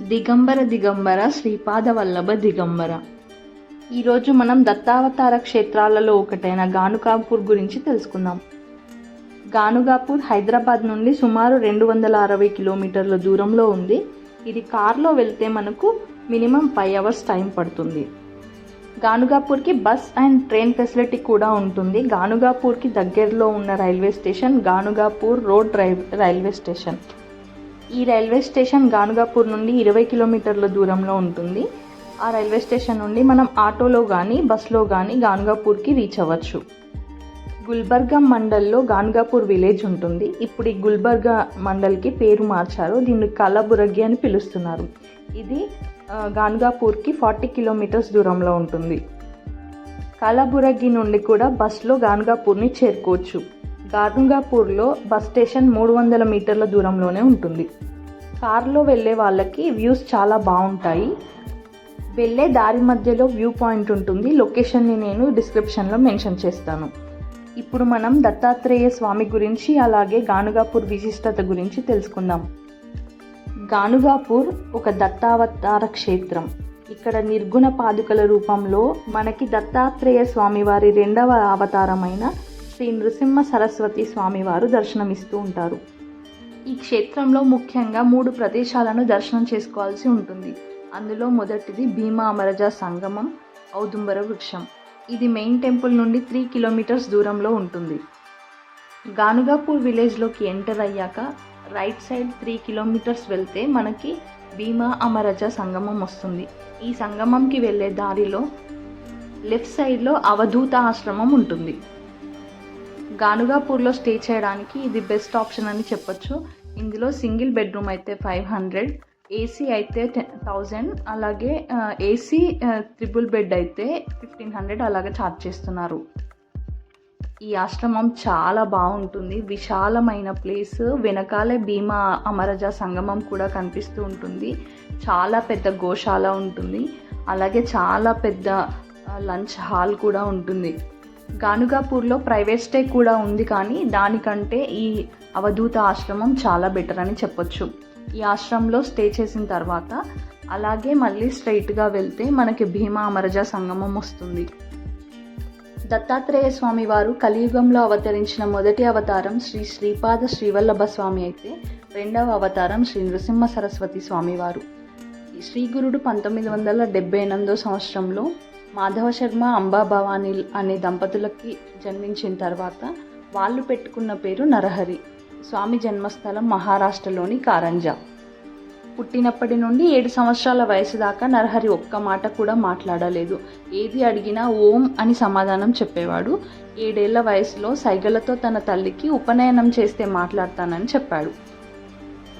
దిగంబర దిగంబర శ్రీపాద వల్లభ దిగంబర. ఈరోజు మనం దత్తావతార క్షేత్రాలలో ఒకటైన గానుగాపూర్ గురించి తెలుసుకుందాం. గానుగాపూర్ హైదరాబాద్ నుండి సుమారు రెండు వందల అరవై కిలోమీటర్ల దూరంలో ఉంది. ఇది కార్లో వెళ్తే మనకు మినిమం ఫైవ్ అవర్స్ టైం పడుతుంది. గానుగాపూర్కి బస్ అండ్ ట్రైన్ ఫెసిలిటీ కూడా ఉంటుంది. గానుగాపూర్కి దగ్గరలో ఉన్న railway station Ganagapur road rail railway station. ఈ రైల్వే స్టేషన్ గానుగాపూర్ నుండి ఇరవై కిలోమీటర్ల దూరంలో ఉంటుంది. ఆ రైల్వే స్టేషన్ నుండి మనం ఆటోలో కానీ బస్లో కానీ గానుగాపూర్కి రీచ్ అవ్వచ్చు. గుల్బర్గా మండల్లో గానుగాపూర్ విలేజ్ ఉంటుంది. ఇప్పుడు ఈ గుల్బర్గా మండల్కి పేరు మార్చారు. దీన్ని కలబురగి అని పిలుస్తున్నారు. ఇది గానుగాపూర్కి ఫార్టీ కిలోమీటర్స్ దూరంలో ఉంటుంది. కలబురగి నుండి కూడా బస్లో గానుగాపూర్ని చేరుకోవచ్చు. గానుగాపూర్లో బస్ స్టేషన్ మూడు వందల మీటర్ల దూరంలోనే ఉంటుంది. కారులో వెళ్ళే వాళ్ళకి వ్యూస్ చాలా బాగుంటాయి. వెళ్ళే దారి మధ్యలో వ్యూ పాయింట్ ఉంటుంది. లొకేషన్ని నేను డిస్క్రిప్షన్లో మెన్షన్ చేస్తాను. ఇప్పుడు మనం దత్తాత్రేయ స్వామి గురించి అలాగే గానుగాపూర్ విశిష్టత గురించి తెలుసుకుందాం. గానుగాపూర్ ఒక దత్తావతార క్షేత్రం. ఇక్కడ నిర్గుణ పాదుకల రూపంలో మనకి దత్తాత్రేయ స్వామివారి రెండవ అవతారమైన శ్రీ నృసింహ సరస్వతి స్వామివారు దర్శనమిస్తూ ఉంటారు. ఈ క్షేత్రంలో ముఖ్యంగా మూడు ప్రదేశాలను దర్శనం చేసుకోవాల్సి ఉంటుంది. అందులో మొదటిది భీమా అమరజ సంగమం ఔదుంబర వృక్షం. ఇది మెయిన్ టెంపుల్ నుండి త్రీ కిలోమీటర్స్ దూరంలో ఉంటుంది. గానుగాపూర్ విలేజ్లోకి ఎంటర్ అయ్యాక రైట్ సైడ్ త్రీ కిలోమీటర్స్ వెళ్తే మనకి భీమా అమరజ సంగమం వస్తుంది. ఈ సంగమంకి వెళ్ళే దారిలో లెఫ్ట్ సైడ్లో అవధూత ఆశ్రమం ఉంటుంది. గానుగాపూర్లో స్టే చేయడానికి ఇది బెస్ట్ ఆప్షన్ అని చెప్పొచ్చు. ఇందులో సింగిల్ బెడ్రూమ్ అయితే ఫైవ్ హండ్రెడ్ ఏసీ అయితే టెన్ థౌజండ్ అలాగే ఏసీ త్రిబుల్ బెడ్ అయితే ఫిఫ్టీన్ హండ్రెడ్ అలాగే ఛార్జ్ చేస్తున్నారు. ఈ ఆశ్రమం చాలా బాగుంటుంది. విశాలమైన ప్లేస్. వెనకాలే భీమా అమరజ సంగమం కూడా కనిపిస్తూ ఉంటుంది. చాలా పెద్ద గోశాల ఉంటుంది. అలాగే చాలా పెద్ద లంచ్ హాల్ కూడా ఉంటుంది. గానుగాపూర్లో ప్రైవేట్ స్టే కూడా ఉంది కానీ దానికంటే ఈ అవధూత ఆశ్రమం చాలా బెటర్ అని చెప్పొచ్చు. ఈ ఆశ్రమంలో స్టే చేసిన తర్వాత అలాగే మళ్ళీ స్ట్రైట్గా వెళ్తే మనకి భీమా అమరజ సంగమం వస్తుంది. దత్తాత్రేయ స్వామి వారు కలియుగంలో అవతరించిన మొదటి అవతారం శ్రీ శ్రీపాద శ్రీవల్లభ స్వామి అయితే రెండవ అవతారం శ్రీ నృసింహ సరస్వతి స్వామివారు ఈ శ్రీ గురుడు పంతొమ్మిది వందల డెబ్బై ఎనిమిదో సంవత్సరంలో మాధవ శర్మ అంబా భవానీ అనే దంపతులకి జన్మించిన తర్వాత వాళ్ళు పెట్టుకున్న పేరు నరహరి. స్వామి జన్మస్థలం మహారాష్ట్రలోని కారంజా. పుట్టినప్పటి నుండి ఏడు సంవత్సరాల వయసు దాకా నరహరి ఒక్క మాట కూడా మాట్లాడలేదు. ఏది అడిగినా ఓం అని సమాధానం చెప్పేవాడు. ఏడేళ్ళ వయసులో సైగలతో తన తల్లికి ఉపనయనం చేస్తే మాట్లాడతానని చెప్పాడు.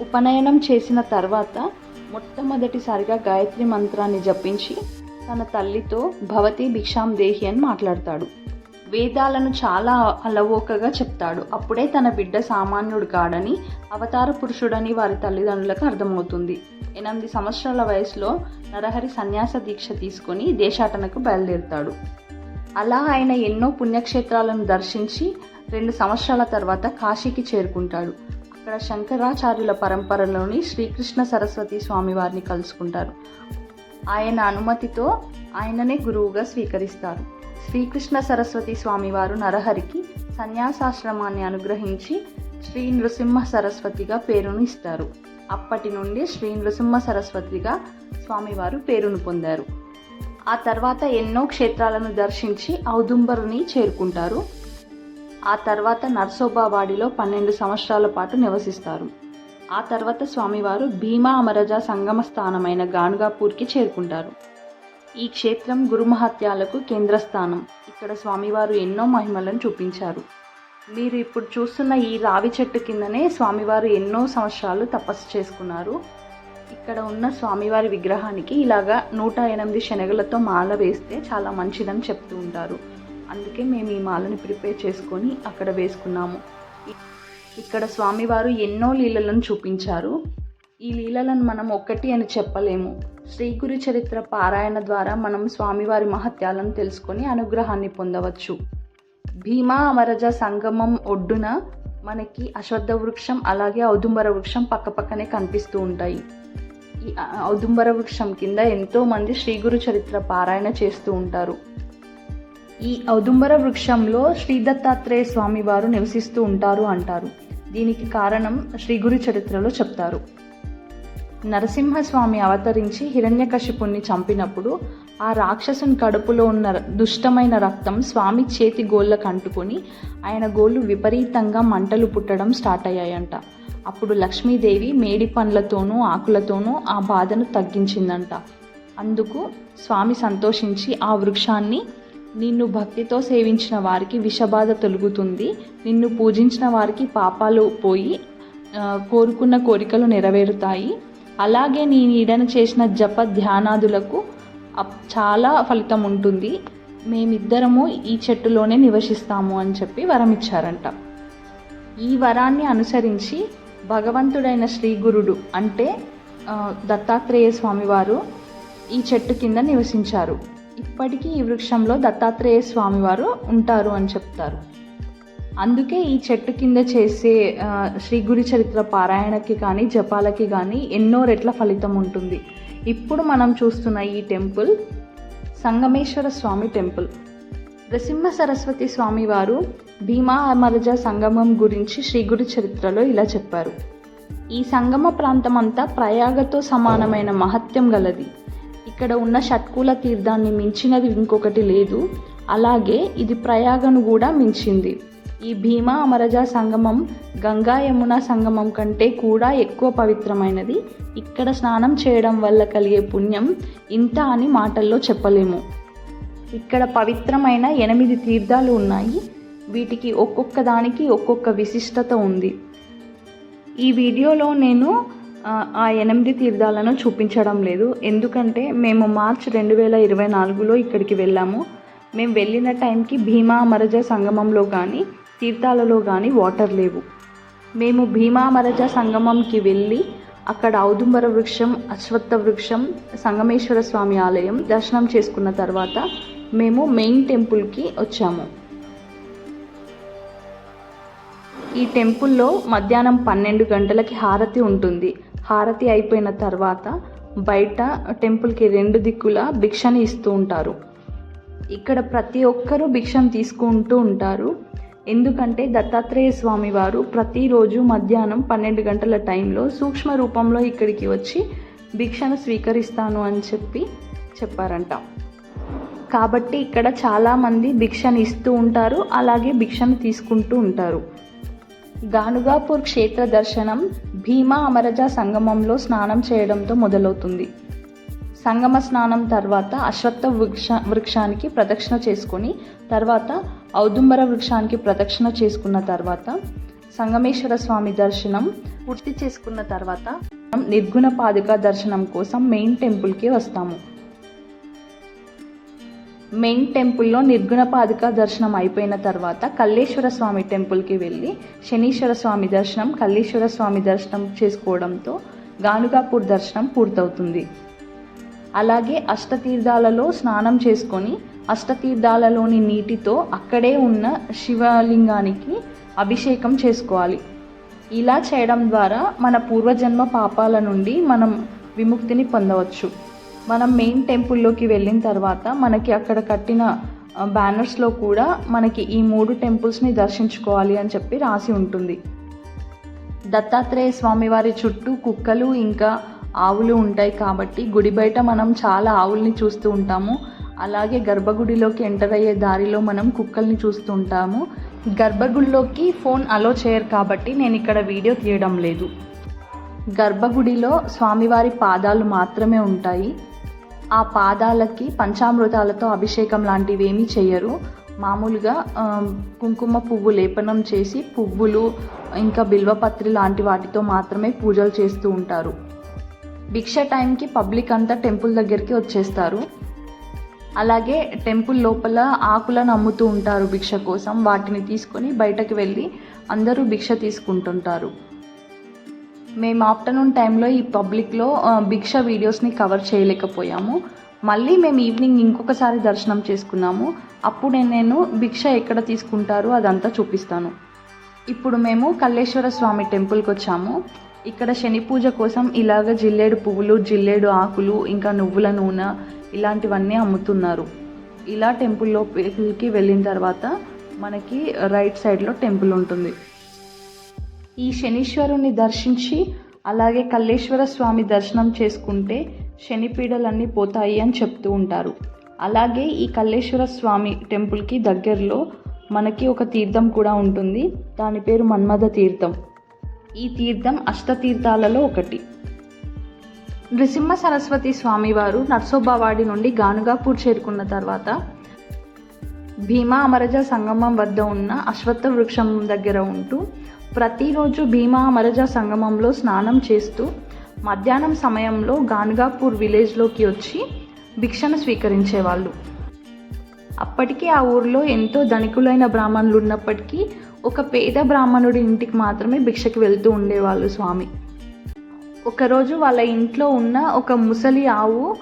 ఉపనయనం చేసిన తర్వాత మొట్టమొదటిసారిగా గాయత్రి మంత్రాన్ని జపించి తన తల్లితో భవతి భిక్షాం దేహి అని మాట్లాడతాడు. వేదాలను చాలా అలవోకగా చెప్తాడు. అప్పుడే తన బిడ్డ సామాన్యుడు కాడని అవతార పురుషుడని వారి తల్లిదండ్రులకు అర్థమవుతుంది. ఎనిమిది సంవత్సరాల వయసులో నరహరి సన్యాస దీక్ష తీసుకొని దేశాటనకు బయలుదేరుతాడు. అలా ఆయన ఎన్నో పుణ్యక్షేత్రాలను దర్శించి రెండు సంవత్సరాల తర్వాత కాశీకి చేరుకుంటాడు. అక్కడ శంకరాచార్యుల పరంపరలోని శ్రీకృష్ణ సరస్వతి స్వామి వారిని కలుసుకుంటారు. ఆయన అనుమతితో ఆయననే గురువుగా స్వీకరిస్తారు. శ్రీకృష్ణ సరస్వతి స్వామివారు నరహరికి సన్యాసాశ్రమాన్ని అనుగ్రహించి శ్రీ నృసింహ సరస్వతిగా పేరును ఇస్తారు. అప్పటి నుండి శ్రీ నృసింహ సరస్వతిగా స్వామివారు పేరును పొందారు. ఆ తర్వాత ఎన్నో క్షేత్రాలను దర్శించి ఔదుంబరుని చేరుకుంటారు. ఆ తర్వాత నర్సోబావాడిలో పన్నెండు సంవత్సరాల పాటు నివసిస్తారు. ఆ తర్వాత స్వామివారు భీమా అమరజ సంగమ స్థానమైన గానుగాపూర్కి చేరుకుంటారు. ఈ క్షేత్రం గురుమహత్యాలకు కేంద్రస్థానం. ఇక్కడ స్వామివారు ఎన్నో మహిమలను చూపించారు. మీరు ఇప్పుడు చూస్తున్న ఈ రావి చెట్టు కిందనే స్వామివారు ఎన్నో సంవత్సరాలు తపస్సు చేసుకున్నారు. ఇక్కడ ఉన్న స్వామివారి విగ్రహానికి ఇలాగా నూట ఎనిమిది శనగలతో మాల వేస్తే చాలా మంచిదని చెప్తూ ఉంటారు. అందుకే మేము ఈ మాలని ప్రిపేర్ చేసుకొని అక్కడ వేసుకున్నాము. ఇక్కడ స్వామివారు ఎన్నో లీలలను చూపించారు. ఈ లీలలను మనం ఒక్కటి అని చెప్పలేము. శ్రీ గురు చరిత్ర పారాయణ ద్వారా మనం స్వామివారి మహత్యాలను తెలుసుకొని అనుగ్రహాన్ని పొందవచ్చు. భీమా అమరజ సంగమం ఒడ్డున మనకి అశ్వత్థ వృక్షం అలాగే ఔదుంబర వృక్షం పక్కపక్కనే కనిపిస్తూ ఉంటాయి. ఈ ఔదుంబర వృక్షం కింద ఎంతోమంది శ్రీ గురు చరిత్ర పారాయణ చేస్తూ ఉంటారు. ఈ ఔదుంబర వృక్షంలో శ్రీ దత్తాత్రేయ స్వామివారు నివసిస్తూ ఉంటారు అంటారు. దీనికి కారణం శ్రీ గురు చరిత్రలో చెప్తారు. నరసింహస్వామి అవతరించి హిరణ్యకశిపుణ్ణి చంపినప్పుడు ఆ రాక్షసుని కడుపులో ఉన్న దుష్టమైన రక్తం స్వామి చేతి గోళ్ళకు అంటుకొని ఆయన గోళ్ళు విపరీతంగా మంటలు పుట్టడం స్టార్ట్ అయ్యాయంట. అప్పుడు లక్ష్మీదేవి మేడి పండ్లతోనూ ఆకులతోనూ ఆ బాధను తగ్గించిందంట. అందుకు స్వామి సంతోషించి ఆ వృక్షాన్ని నిన్ను భక్తితో సేవించిన వారికి విషబాధ తొలుగుతుంది. నిన్ను పూజించిన వారికి పాపాలు పోయి కోరుకున్న కోరికలు నెరవేరుతాయి. అలాగే నీ నీడన చేసిన జప ధ్యానాదులకు అప్- చాలా ఫలితం ఉంటుంది. మేమిద్దరము ఈ చెట్టులోనే నివసిస్తాము అని చెప్పి వరం ఇచ్చారంట. ఈ వరాన్ని అనుసరించి భగవంతుడైన శ్రీ గురుడు అంటే దత్తాత్రేయ స్వామివారు ఈ చెట్టు కింద నివసించారు. ఇప్పటికీ ఈ వృక్షంలో దత్తాత్రేయ స్వామివారు ఉంటారు అని చెప్తారు. అందుకే ఈ చెట్టు కింద చేసే శ్రీ గురి చరిత్ర పారాయణకి కానీ జపాలకి కానీ ఎన్నో రెట్ల ఫలితం ఉంటుంది. ఇప్పుడు మనం చూస్తున్న ఈ టెంపుల్ సంగమేశ్వర స్వామి టెంపుల్. నృసింహ సరస్వతి స్వామి వారు భీమా అమరజ సంగమం గురించి శ్రీ గురి చరిత్రలో ఇలా చెప్పారు. ఈ సంగమ ప్రాంతం అంతా ప్రయాగతో సమానమైన మహత్యం గలది. ఇక్కడ ఉన్న షట్కుల తీర్థాన్ని మించినది ఇంకొకటి లేదు. అలాగే ఇది ప్రయాగను కూడా మించింది. ఈ భీమా అమరజ సంగమం గంగా యమున సంగమం కంటే కూడా ఎక్కువ పవిత్రమైనది. ఇక్కడ స్నానం చేయడం వల్ల కలిగే పుణ్యం ఇంత అని మాటల్లో చెప్పలేము. ఇక్కడ పవిత్రమైన ఎనిమిది తీర్థాలు ఉన్నాయి. వీటికి ఒక్కొక్క దానికి ఒక్కొక్క విశిష్టత ఉంది. ఈ వీడియోలో నేను ఆ, ఎనిమిది తీర్థాలను చూపించడం లేదు. ఎందుకంటే మేము మార్చ్ రెండు వేల ఇరవై నాలుగులో ఇక్కడికి వెళ్ళాము. మేము వెళ్ళిన టైంకి భీమా మరజ సంగమంలో కానీ తీర్థాలలో కానీ వాటర్ లేవు. మేము భీమా మరజ సంగమంకి వెళ్ళి అక్కడ ఔదుంబర వృక్షం అశ్వత్థ వృక్షం సంగమేశ్వర స్వామి ఆలయం దర్శనం చేసుకున్న తర్వాత మేము మెయిన్ టెంపుల్కి వచ్చాము. ఈ టెంపుల్లో మధ్యాహ్నం పన్నెండు గంటలకి హారతి ఉంటుంది. హారతి అయిపోయిన తర్వాత బయట టెంపుల్కి రెండు దిక్కులా భిక్షని ఇస్తూ ఉంటారు. ఇక్కడ ప్రతి ఒక్కరూ భిక్షను తీసుకుంటూ ఉంటారు. ఎందుకంటే దత్తాత్రేయ స్వామి వారు ప్రతిరోజు మధ్యాహ్నం పన్నెండు గంటల టైంలో సూక్ష్మ రూపంలో ఇక్కడికి వచ్చి భిక్షను స్వీకరిస్తాను అని చెప్పి చెప్పారంట. కాబట్టి ఇక్కడ చాలామంది భిక్షను ఇస్తూ ఉంటారు అలాగే భిక్షను తీసుకుంటూ ఉంటారు. గానుగాపూర్ క్షేత్ర దర్శనం భీమా అమరజ సంగమంలో స్నానం చేయడంతో మొదలవుతుంది. సంగమ స్నానం తర్వాత అశ్వత్థ వృక్ష వృక్షానికి ప్రదక్షిణ చేసుకొని తర్వాత ఔదుంబర వృక్షానికి ప్రదక్షిణ చేసుకున్న తర్వాత సంగమేశ్వర స్వామి దర్శనం పూర్తి చేసుకున్న తర్వాత మనం నిర్గుణ పాదుక దర్శనం కోసం మెయిన్ టెంపుల్కి వస్తాము. మెయిన్ టెంపుల్లో నిర్గుణపాదిక దర్శనం అయిపోయిన తర్వాత కల్లేశ్వర స్వామి టెంపుల్కి వెళ్ళి శనీశ్వర స్వామి దర్శనం కల్లేశ్వర స్వామి దర్శనం చేసుకోవడంతో గానుగాపూర్ దర్శనం పూర్తవుతుంది. అలాగే అష్టతీర్థాలలో స్నానం చేసుకొని అష్టతీర్థాలలోని నీటితో అక్కడే ఉన్న శివలింగానికి అభిషేకం చేసుకోవాలి. ఇలా చేయడం ద్వారా మన పూర్వజన్మ పాపాల నుండి మనం విముక్తిని పొందవచ్చు. మనం మెయిన్ టెంపుల్లోకి వెళ్ళిన తర్వాత మనకి అక్కడ కట్టిన బ్యానర్స్లో కూడా మనకి ఈ మూడు టెంపుల్స్ని దర్శించుకోవాలి అని చెప్పి రాసి ఉంటుంది. దత్తాత్రేయ స్వామివారి చుట్టూ కుక్కలు ఇంకా ఆవులు ఉంటాయి కాబట్టి గుడి బయట మనం చాలా ఆవుల్ని చూస్తూ ఉంటాము. అలాగే గర్భగుడిలోకి ఎంటర్ అయ్యే దారిలో మనం కుక్కల్ని చూస్తూ ఉంటాము. గర్భగుడిలోకి ఫోన్ అలో చేయరు కాబట్టి నేను ఇక్కడ వీడియో తీయడం లేదు. గర్భగుడిలో స్వామివారి పాదాలు మాత్రమే ఉంటాయి. ఆ పాదాలకి పంచామృతాలతో అభిషేకం లాంటివి ఏమీ చేయరు మామూలుగా కుంకుమ పువ్వు లేపనం చేసి పువ్వులు ఇంకా బిల్వపత్రి లాంటి వాటితో మాత్రమే పూజలు చేస్తూ ఉంటారు. భిక్ష టైంకి పబ్లిక్ అంతా టెంపుల్ దగ్గరికి వచ్చేస్తారు. అలాగే టెంపుల్ లోపల ఆకులను అమ్ముతూ ఉంటారు భిక్ష కోసం. వాటిని తీసుకొని బయటకు వెళ్ళి అందరూ భిక్ష తీసుకుంటుంటారు. మేము ఆఫ్టర్నూన్ టైంలో ఈ పబ్లిక్లో భిక్ష వీడియోస్ని కవర్ చేయలేకపోయాము. మళ్ళీ మేము ఈవినింగ్ ఇంకొకసారి దర్శనం చేసుకున్నాము. అప్పుడు నేను భిక్ష ఎక్కడ తీసుకుంటారో అదంతా చూపిస్తాను. ఇప్పుడు మేము కల్లేశ్వర స్వామి టెంపుల్కి వచ్చాము. ఇక్కడ శని పూజ కోసం ఇలాగ జిల్లేడు పువ్వులు జిల్లేడు ఆకులు ఇంకా నువ్వుల నూనె ఇలాంటివన్నీ అమ్ముతున్నారు. ఇలా టెంపుల్లోకి వెళ్ళిన తర్వాత మనకి రైట్ సైడ్లో టెంపుల్ ఉంటుంది. ఈ శనీశ్వరుని దర్శించి అలాగే కల్లేశ్వర స్వామి దర్శనం చేసుకుంటే శనిపీడలన్నీ పోతాయి అని చెప్తూ ఉంటారు. అలాగే ఈ కల్లేశ్వర స్వామి టెంపుల్కి దగ్గరలో మనకి ఒక తీర్థం కూడా ఉంటుంది. దాని పేరు మన్మథ తీర్థం. ఈ తీర్థం అష్టతీర్థాలలో ఒకటి. నృసింహ సరస్వతి స్వామివారు నర్సోబావాడి నుండి గానుగాపూర్ చేరుకున్న తర్వాత భీమా అమరజ సంగమం వద్ద ఉన్న అశ్వత్థ వృక్షం దగ్గర ఉంటూ ప్రతిరోజు భీమా అమరజ సంగమంలో స్నానం చేస్తూ మధ్యాహ్నం సమయంలో గాన్గాపూర్ విలేజ్లోకి వచ్చి భిక్షను స్వీకరించేవాళ్ళు. అప్పటికి ఆ ఊర్లో ఎంతో ధనికులైన బ్రాహ్మణులు ఉన్నప్పటికీ ఒక పేద బ్రాహ్మణుడి ఇంటికి మాత్రమే భిక్షకి వెళ్తూ ఉండేవాళ్ళు స్వామి. ఒకరోజు వాళ్ళ ఇంట్లో ఉన్న ఒక ముసలి ఆవు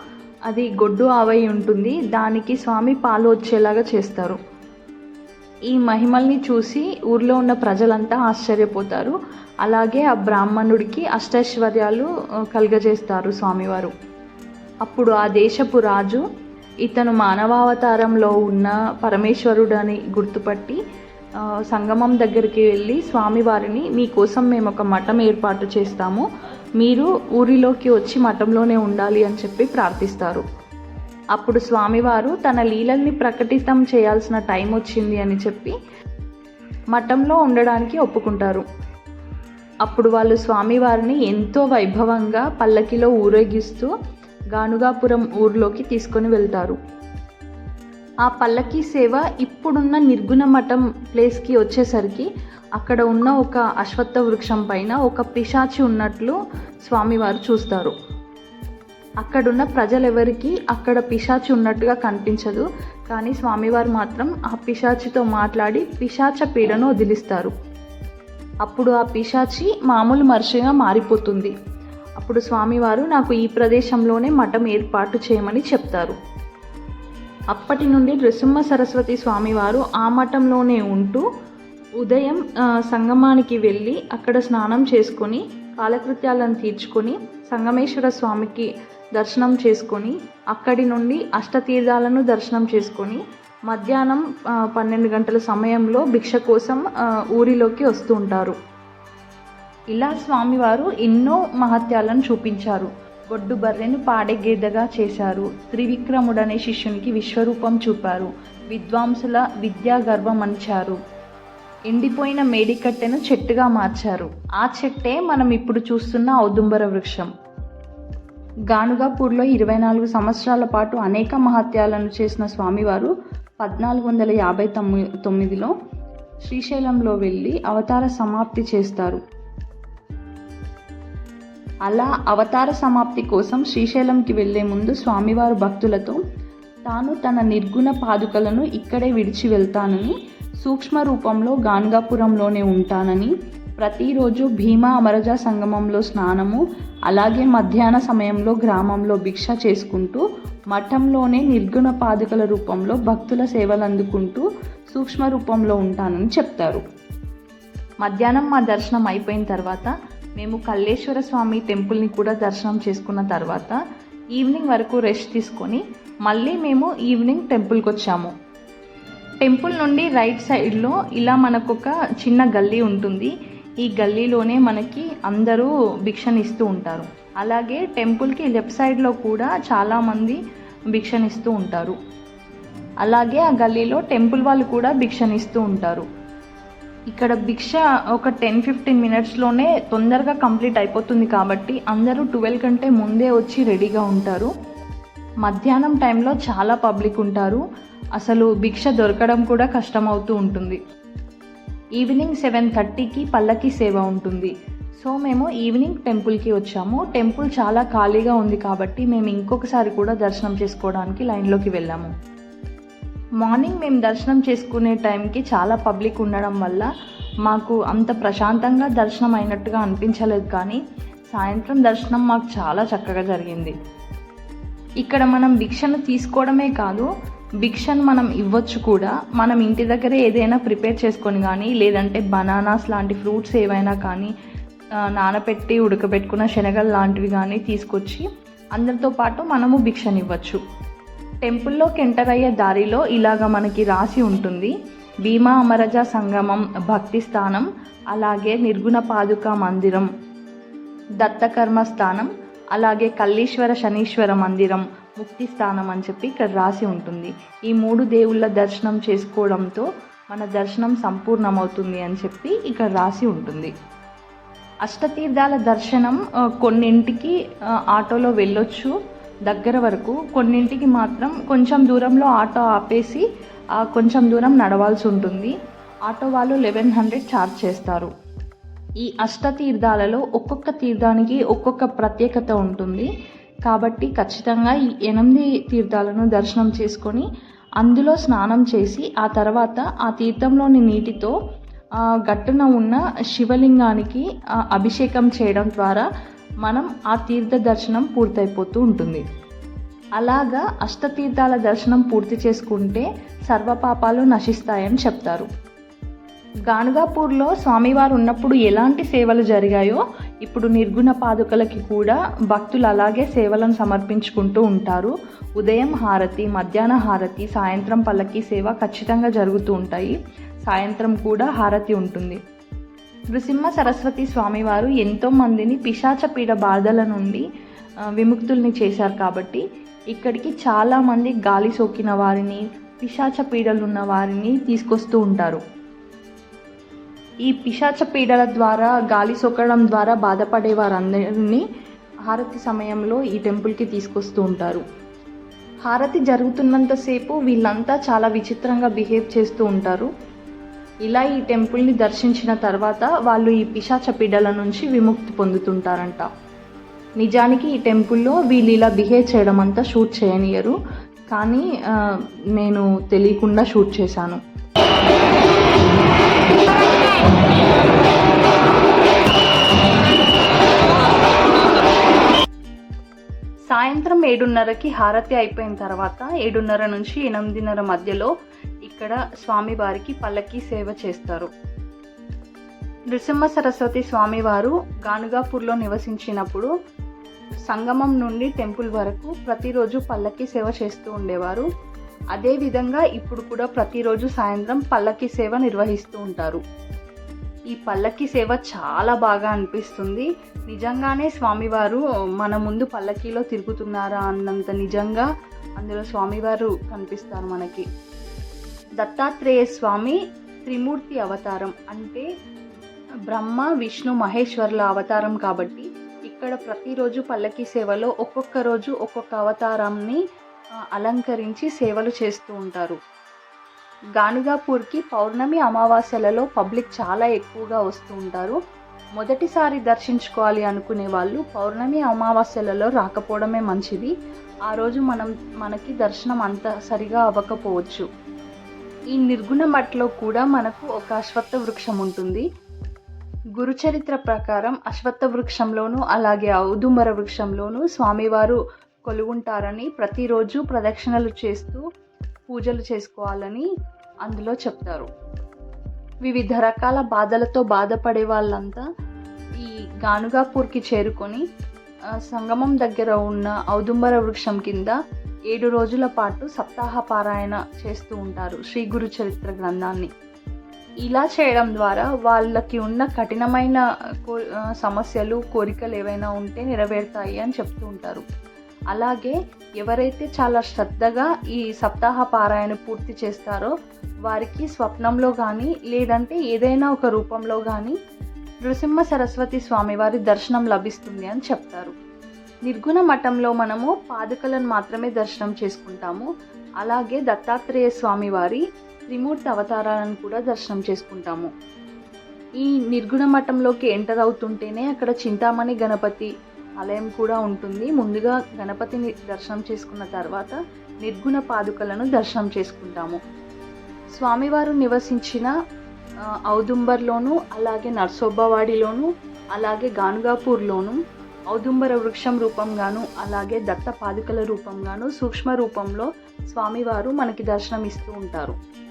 అది గొడ్డు ఆవై ఉంటుంది దానికి స్వామి పాలు వచ్చేలాగా చేస్తారు. ఈ మహిమల్ని చూసి ఊర్లో ఉన్న ప్రజలంతా ఆశ్చర్యపోతారు. అలాగే ఆ బ్రాహ్మణుడికి అష్టైశ్వర్యాలు కలుగజేస్తారు స్వామివారు. అప్పుడు ఆ దేశపు రాజు ఇతను మానవావతారంలో ఉన్న పరమేశ్వరుడని గుర్తుపట్టి సంగమం దగ్గరికి వెళ్ళి స్వామివారిని మీకోసం మేము ఒక మఠం ఏర్పాటు చేస్తాము. మీరు ఊరిలోకి వచ్చి మఠంలోనే ఉండాలి అని చెప్పి ప్రార్థిస్తారు. అప్పుడు స్వామివారు తన లీలల్ని ప్రకటితం చేయాల్సిన టైం వచ్చింది అని చెప్పి మఠంలో ఉండడానికి ఒప్పుకుంటారు. అప్పుడు వాళ్ళు స్వామివారిని ఎంతో వైభవంగా పల్లకిలో ఊరేగిస్తూ గానుగాపురం ఊర్లోకి తీసుకొని వెళ్తారు. ఆ పల్లకి సేవ ఇప్పుడున్న నిర్గుణ మఠం ప్లేస్కి వచ్చేసరికి అక్కడ ఉన్న ఒక అశ్వత్థ వృక్షం పైన ఒక పిశాచి ఉన్నట్లు స్వామివారు చూస్తారు. అక్కడున్న ప్రజలెవరికి అక్కడ పిశాచి ఉన్నట్టుగా కనిపించదు. కానీ స్వామివారు మాత్రం ఆ పిశాచితో మాట్లాడి పిశాచ పీడను వదిలిస్తారు. అప్పుడు ఆ పిశాచి మామూలు మనిషిగా మారిపోతుంది. అప్పుడు స్వామివారు నాకు ఈ ప్రదేశంలోనే మఠం ఏర్పాటు చేయమని చెప్తారు. అప్పటి నుండి నృసింహ సరస్వతి స్వామివారు ఆ మఠంలోనే ఉంటూ ఉదయం సంగమానికి వెళ్ళి అక్కడ స్నానం చేసుకొని కాలకృత్యాలను తీర్చుకొని సంగమేశ్వర స్వామికి దర్శనం చేసుకొని అక్కడి నుండి అష్టతీర్థాలను దర్శనం చేసుకొని మధ్యాహ్నం పన్నెండు గంటల సమయంలో భిక్ష కోసం ఊరిలోకి వస్తూ ఉంటారు. ఇలా స్వామివారు ఎన్నో మహత్యాలను చూపించారు. గొడ్డు బర్రెను పాడెగేదెగా చేశారు. త్రివిక్రముడనే శిష్యునికి విశ్వరూపం చూపారు. విద్వాంసుల విద్యా గర్వమంచారు ఎండిపోయిన మేడికట్టెను చెట్టుగా మార్చారు. ఆ చెట్టే మనం ఇప్పుడు చూస్తున్న ఔదుంబర వృక్షం. గానుగాపూర్లో ఇరవై నాలుగు సంవత్సరాల పాటు అనేక మహత్యాలను చేసిన స్వామివారు పద్నాలుగు వందల యాభై తొమ్మిది తొమ్మిదిలో శ్రీశైలంలో వెళ్ళి అవతార సమాప్తి చేస్తారు. అలా అవతార సమాప్తి కోసం శ్రీశైలంకి వెళ్ళే ముందు స్వామివారు భక్తులతో తాను తన నిర్గుణ పాదుకలను ఇక్కడే విడిచి వెళ్తానని సూక్ష్మ రూపంలో గాన్గాపురంలోనే ఉంటానని ప్రతిరోజు భీమా అమరజ సంగమంలో స్నానము అలాగే మధ్యాహ్న సమయంలో గ్రామంలో భిక్ష చేసుకుంటూ మఠంలోనే నిర్గుణ పాదుకల రూపంలో భక్తుల సేవలు అందుకుంటూ సూక్ష్మ రూపంలో ఉంటానని చెప్తారు. మధ్యాహ్నం మా దర్శనం అయిపోయిన తర్వాత మేము కల్లేశ్వర స్వామి టెంపుల్ని కూడా దర్శనం చేసుకున్న తర్వాత ఈవినింగ్ వరకు రెస్ట్ తీసుకొని మళ్ళీ మేము ఈవినింగ్ టెంపుల్కి వచ్చాము. టెంపుల్ నుండి రైట్ సైడ్లో ఇలా మనకు ఒక చిన్న గల్లీ ఉంటుంది. ఈ గల్లీలోనే మనకి అందరూ భిక్షనిస్తూ ఉంటారు. అలాగే టెంపుల్కి లెఫ్ట్ సైడ్లో కూడా చాలామంది భిక్షనిస్తూ ఉంటారు. అలాగే ఆ గల్లీలో టెంపుల్ వాళ్ళు కూడా భిక్షనిస్తూ ఉంటారు. ఇక్కడ భిక్ష ఒక టెన్ ఫిఫ్టీన్ మినిట్స్లోనే తొందరగా కంప్లీట్ అయిపోతుంది కాబట్టి అందరూ ట్వెల్వ్ కంటే ముందే వచ్చి రెడీగా ఉంటారు. మధ్యాహ్నం టైంలో చాలా పబ్లిక్ ఉంటారు. అసలు భిక్ష దొరకడం కూడా కష్టమవుతూ ఉంటుంది. ఈవినింగ్ సెవెన్ థర్టీకి పల్లకి సేవ ఉంటుంది. సో మేము ఈవినింగ్ టెంపుల్కి వచ్చాము. టెంపుల్ చాలా ఖాళీగా ఉంది కాబట్టి మేము ఇంకొకసారి కూడా దర్శనం చేసుకోవడానికి లైన్లోకి వెళ్ళాము. మార్నింగ్ మేము దర్శనం చేసుకునే టైంకి చాలా పబ్లిక్ ఉండడం వల్ల మాకు అంత ప్రశాంతంగా దర్శనం అయినట్టుగా అనిపించలేదు కానీ సాయంత్రం దర్శనం మాకు చాలా చక్కగా జరిగింది. ఇక్కడ మనం భిక్షను తీసుకోవడమే కాదు భిక్షను మనం ఇవ్వచ్చు కూడా మనం ఇంటి దగ్గర ఏదైనా ప్రిపేర్ చేసుకొని కానీ లేదంటే బనానాస్ లాంటి ఫ్రూట్స్ ఏవైనా కానీ నానబెట్టి ఉడకబెట్టుకున్న శనగలు లాంటివి కానీ తీసుకొచ్చి అందరితో పాటు మనము భిక్షనివ్వచ్చు టెంపుల్లోకి ఎంటర్ అయ్యే దారిలో ఇలాగ మనకి రాసి ఉంటుంది. భీమా అమరజ సంగమం భక్తి స్థానం అలాగే నిర్గుణ పాదుక మందిరం దత్తకర్మ స్థానం అలాగే కల్లీశ్వర శనీశ్వర మందిరం ముక్తి స్థానం అని చెప్పి ఇక్కడ రాసి ఉంటుంది. ఈ మూడు దేవుళ్ళ దర్శనం చేసుకోవడంతో మన దర్శనం సంపూర్ణమవుతుంది అని చెప్పి ఇక్కడ రాసి ఉంటుంది. అష్టతీర్థాల దర్శనం కొన్నింటికి ఆటోలో వెళ్ళొచ్చు. దగ్గర వరకు కొన్నింటికి మాత్రం కొంచెం దూరంలో ఆటో ఆపేసి కొంచెం దూరం నడవాల్సి ఉంటుంది. ఆటో వాళ్ళు లెవెన్ హండ్రెడ్ ఛార్జ్ చేస్తారు. ఈ అష్టతీర్థాలలో ఒక్కొక్క తీర్థానికి ఒక్కొక్క ప్రత్యేకత ఉంటుంది. కాబట్టి ఖచ్చితంగా ఈ ఎనిమిది తీర్థాలను దర్శనం చేసుకొని అందులో స్నానం చేసి ఆ తర్వాత ఆ తీర్థంలోని నీటితో గట్టున ఉన్న శివలింగానికి అభిషేకం చేయడం ద్వారా మనం ఆ తీర్థ దర్శనం పూర్తయిపోతూ ఉంటుంది. అలాగా అష్టతీర్థాల దర్శనం పూర్తి చేసుకుంటే సర్వపాపాలు నశిస్తాయని చెప్తారు. గానుగాపూర్లో స్వామివారు ఉన్నప్పుడు ఎలాంటి సేవలు జరిగాయో ఇప్పుడు నిర్గుణ పాదుకలకి కూడా భక్తులు అలాగే సేవలను సమర్పించుకుంటూ ఉంటారు. ఉదయం హారతి మధ్యాహ్న హారతి సాయంత్రం పల్లకి సేవ ఖచ్చితంగా జరుగుతూ ఉంటాయి. సాయంత్రం కూడా హారతి ఉంటుంది. నృసింహ సరస్వతి స్వామివారు ఎంతో మందిని పిశాచపీడ బాధల నుండి విముక్తుల్ని చేశారు కాబట్టి ఇక్కడికి చాలామంది గాలి సోకిన వారిని పిశాచ పీడలు ఉన్న వారిని తీసుకొస్తూ ఉంటారు. ఈ పిశాచ పీడల ద్వారా గాలి సోకడం ద్వారా బాధపడే వారందరినీ హారతి సమయంలో ఈ టెంపుల్కి తీసుకొస్తూ ఉంటారు. హారతి జరుగుతున్నంతసేపు వీళ్ళంతా చాలా విచిత్రంగా బిహేవ్ చేస్తూ ఉంటారు. ఇలా ఈ టెంపుల్ని దర్శించిన తర్వాత వాళ్ళు ఈ పిశాచ పీడల నుంచి విముక్తి పొందుతుంటారంట. నిజానికి ఈ టెంపుల్లో వీళ్ళు ఇలా బిహేవ్ చేయడం అంతా షూట్ చేయనియరు. కానీ నేను తెలియకుండా షూట్ చేశాను. సాయంత్రం ఏడున్నరకి హారతి అయిపోయిన తర్వాత ఏడున్నర నుంచి ఎనిమిదిన్నర మధ్యలో ఇక్కడ స్వామివారికి పల్లకి సేవ చేస్తారు. నృసింహ సరస్వతి స్వామివారు గానుగాపూర్లో నివసించినప్పుడు సంగమం నుండి టెంపుల్ వరకు ప్రతిరోజు పల్లకి సేవ చేస్తూ ఉండేవారు. అదేవిధంగా ఇప్పుడు కూడా ప్రతిరోజు సాయంత్రం పల్లకి సేవ నిర్వహిస్తూ ఉంటారు. ఈ పల్లకి సేవ చాలా బాగా అనిపిస్తుంది. నిజంగానే స్వామివారు మన ముందు పల్లకీలో తిరుగుతున్నారా అన్నంత నిజంగా అందులో స్వామివారు కనిపిస్తారు మనకి. దత్తాత్రేయ స్వామి త్రిమూర్తి అవతారం అంటే బ్రహ్మ విష్ణు మహేశ్వర్ల అవతారం కాబట్టి ఇక్కడ ప్రతిరోజు పల్లకి సేవలో ఒక్కొక్క రోజు ఒక్కొక్క అవతారాన్ని అలంకరించి సేవలు చేస్తూ ఉంటారు. గానుగాపూర్కి పౌర్ణమి అమావాస్యలలో పబ్లిక్ చాలా ఎక్కువగా వస్తూ ఉంటారు. మొదటిసారి దర్శించుకోవాలి అనుకునే వాళ్ళు పౌర్ణమి అమావాస్యలలో రాకపోవడమే మంచిది. ఆ రోజు మనం మనకి దర్శనం అంత సరిగా అవ్వకపోవచ్చు. ఈ నిర్గుణ మట్లో కూడా మనకు ఒక అశ్వత్థ వృక్షం ఉంటుంది. గురుచరిత్ర ప్రకారం అశ్వత్థ వృక్షంలోనూ అలాగే ఔదుంబర వృక్షంలోనూ స్వామివారు కొలువుంటారని ప్రతిరోజు ప్రదక్షిణలు చేస్తూ పూజలు చేసుకోవాలని అందులో చెప్తారు. వివిధ రకాల బాధలతో బాధపడే వాళ్ళంతా ఈ గానుగాపూర్కి చేరుకొని సంగమం దగ్గర ఉన్న ఔదుంబర వృక్షం కింద ఏడు రోజుల పాటు సప్తాహ పారాయణ చేస్తూ ఉంటారు శ్రీ గురు చరిత్ర గ్రంథాన్ని. ఇలా చేయడం ద్వారా వాళ్ళకి ఉన్న కఠినమైన కో సమస్యలు కోరికలు ఏవైనా ఉంటే నెరవేరుతాయి అని చెప్తూ ఉంటారు. అలాగే ఎవరైతే చాలా శ్రద్ధగా ఈ సప్తాహ పారాయణ పూర్తి చేస్తారో వారికి స్వప్నంలో కానీ లేదంటే ఏదైనా ఒక రూపంలో కానీ నృసింహ సరస్వతి స్వామివారి దర్శనం లభిస్తుంది అని చెప్తారు. నిర్గుణ మఠంలో మనము పాదుకలను మాత్రమే దర్శనం చేసుకుంటాము. అలాగే దత్తాత్రేయ స్వామివారి త్రిమూర్తి అవతారాలను కూడా దర్శనం చేసుకుంటాము. ఈ నిర్గుణ మఠంలోకి ఎంటర్ అవుతుంటేనే అక్కడ చింతామణి గణపతి ఆలయం కూడా ఉంటుంది. ముందుగా గణపతిని దర్శనం చేసుకున్న తర్వాత నిర్గుణ పాదుకలను దర్శనం చేసుకుంటాము. స్వామివారు నివసించిన ఔదుంబర్లోను అలాగే నర్సోబ్బవాడిలోను అలాగే గానుగాపూర్లోను ఔదుంబర వృక్షం రూపంగాను అలాగే దత్త పాదుకల రూపంగాను సూక్ష్మ రూపంలో స్వామివారు మనకి దర్శనం ఇస్తూ ఉంటారు.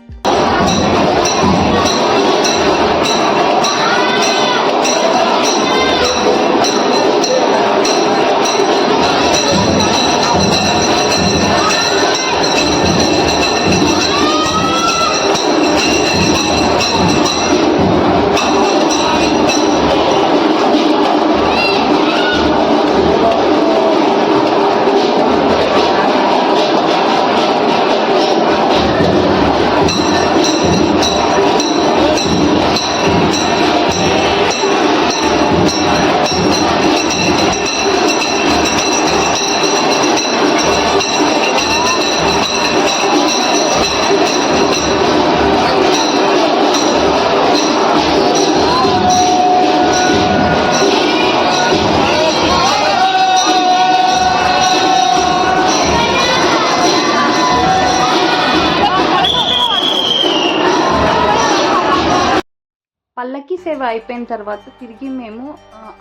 సేవ అయిపోయిన తర్వాత తిరిగి మేము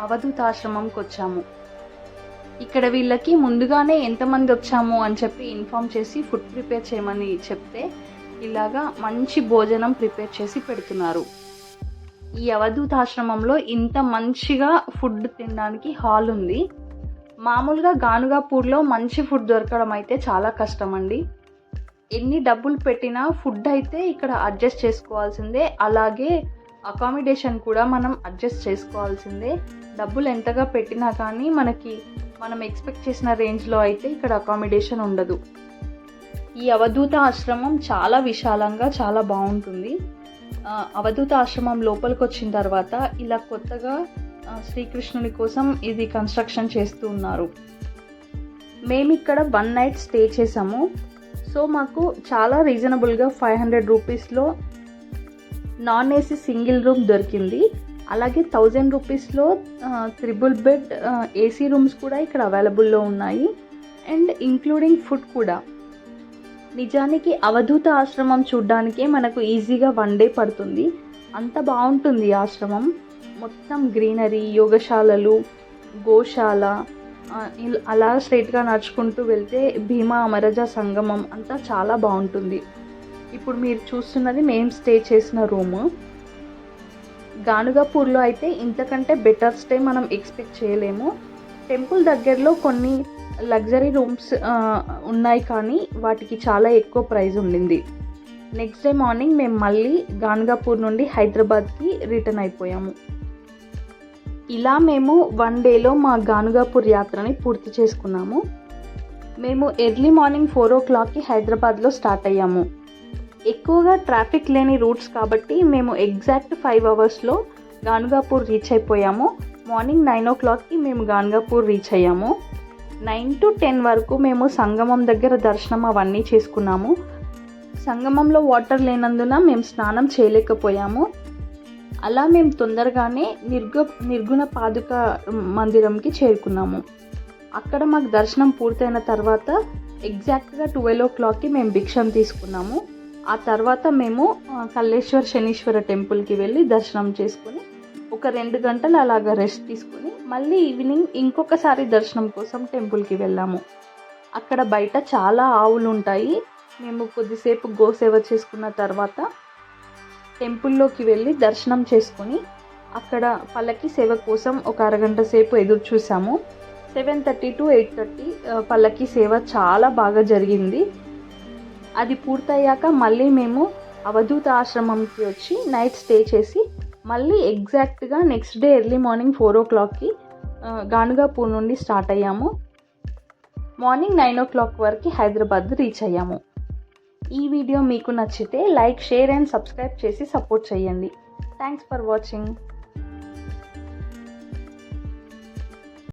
అవధూతాశ్రమంకి ఆశ్రమంకి వచ్చాము. ఇక్కడ వీళ్ళకి ముందుగానే ఎంతమంది వచ్చాము అని చెప్పి ఇన్ఫామ్ చేసి ఫుడ్ ప్రిపేర్ చేయమని చెప్తే ఇలాగా మంచి భోజనం ప్రిపేర్ చేసి పెడుతున్నారు. ఈ అవధూతాశ్రమంలో ఇంత మంచిగా ఫుడ్ తినడానికి హాల్ ఉంది. మామూలుగా గానుగాపూర్లో మంచి ఫుడ్ దొరకడం అయితే చాలా కష్టం అండి ఎన్ని డబ్బులు పెట్టినా ఫుడ్ అయితే ఇక్కడ అడ్జస్ట్ చేసుకోవాల్సిందే. అలాగే అకామిడేషన్ కూడా మనం అడ్జస్ట్ చేసుకోవాల్సిందే. డబ్బులు ఎంతగా పెట్టినా కానీ మనకి మనం ఎక్స్పెక్ట్ చేసిన రేంజ్లో అయితే ఇక్కడ అకామిడేషన్ ఉండదు. ఈ అవధూత ఆశ్రమం చాలా విశాలంగా చాలా బాగుంటుంది. అవధూత ఆశ్రమం లోపలికి వచ్చిన తర్వాత ఇలా కొత్తగా శ్రీకృష్ణుని కోసం ఇది కన్స్ట్రక్షన్ చేస్తూ ఉన్నారు. మేము ఇక్కడ వన్ నైట్ స్టే చేసాము. సో మాకు చాలా రీజనబుల్గా ఫైవ్ హండ్రెడ్ రూపీస్లో నాన్ ఏసీ సింగిల్ రూమ్ దొరికింది. అలాగే థౌజండ్ రూపీస్లో త్రిబుల్ బెడ్ ఏసీ రూమ్స్ కూడా ఇక్కడ అవైలబుల్లో ఉన్నాయి. అండ్ ఇంక్లూడింగ్ ఫుడ్ కూడా. నిజానికి అవధూత ఆశ్రమం చూడ్డానికే మనకు ఈజీగా వన్ డే పడుతుంది. అంత బాగుంటుంది ఆశ్రమం. మొత్తం గ్రీనరీ యోగశాలలు గోశాల అలా స్ట్రైట్గా నడుచుకుంటూ వెళ్తే భీమా అమరజ సంగమం అంతా చాలా బాగుంటుంది. ఇప్పుడు మీరు చూస్తున్నది మేము స్టే చేసిన రూము. గానుగాపూర్లో అయితే ఇంతకంటే బెటర్ స్టే మనం ఎక్స్పెక్ట్ చేయలేము. టెంపుల్ దగ్గరలో కొన్ని లగ్జరీ రూమ్స్ ఉన్నాయి కానీ వాటికి చాలా ఎక్కువ ప్రైస్ ఉండింది. నెక్స్ట్ డే మార్నింగ్ మేము మళ్ళీ గాన్గాపూర్ నుండి హైదరాబాద్కి రిటర్న్ అయిపోయాము. ఇలా మేము వన్ డేలో మా గానుగాపూర్ యాత్రని పూర్తి చేసుకున్నాము. మేము ఎర్లీ మార్నింగ్ ఫోర్ ఓ క్లాక్కి హైదరాబాద్లో స్టార్ట్ అయ్యాము. ఎక్కువగా ట్రాఫిక్ లేని రూట్స్ కాబట్టి మేము ఎగ్జాక్ట్ ఫైవ్ అవర్స్లో గానుగాపూర్ రీచ్ అయిపోయాము. మార్నింగ్ నైన్ ఓ క్లాక్కి మేము గానుగాపూర్ రీచ్ అయ్యాము. నైన్ టు టెన్ వరకు మేము సంగమం దగ్గర దర్శనం అవన్నీ చేసుకున్నాము. సంగమంలో వాటర్ లేనందున మేము స్నానం చేయలేకపోయాము. అలా మేము తొందరగానే నిర్గ నిర్గుణ పాదుక మందిరంకి చేరుకున్నాము. అక్కడ మాకు దర్శనం పూర్తయిన తర్వాత ఎగ్జాక్ట్గా ట్వెల్వ్ ఓ క్లాక్కి మేము భిక్షం తీసుకున్నాము. ఆ తర్వాత మేము కల్లేశ్వర కల్లేశ్వర్ శనీశ్వర టెంపుల్కి వెళ్ళి దర్శనం చేసుకొని ఒక రెండు గంటలు అలాగ రెస్ట్ తీసుకొని మళ్ళీ ఈవినింగ్ ఇంకొకసారి దర్శనం కోసం టెంపుల్కి వెళ్ళాము. అక్కడ బయట చాలా ఆవులు ఉంటాయి. మేము కొద్దిసేపు గోసేవ చేసుకున్న తర్వాత టెంపుల్లోకి వెళ్ళి దర్శనం చేసుకొని అక్కడ పల్లకి సేవ కోసం ఒక అరగంట సేపు ఎదురు చూసాము. Seven thirty to eight thirty పల్లకి సేవ చాలా బాగా జరిగింది. అది పూర్తయ్యాక మళ్ళీ మేము అవధూత ఆశ్రమంకి వచ్చి నైట్ స్టే చేసి మళ్ళీ ఎగ్జాక్ట్గా next day early morning four ఓ క్లాక్కి గానుగాపూర్ నుండి స్టార్ట్ అయ్యాము. మార్నింగ్ నైన్ ఓ క్లాక్ వరకు హైదరాబాద్ రీచ్ అయ్యాము. ఈ వీడియో మీకు నచ్చితే లైక్ షేర్ అండ్ సబ్స్క్రైబ్ చేసి సపోర్ట్ చేయండి. Thanks for watching.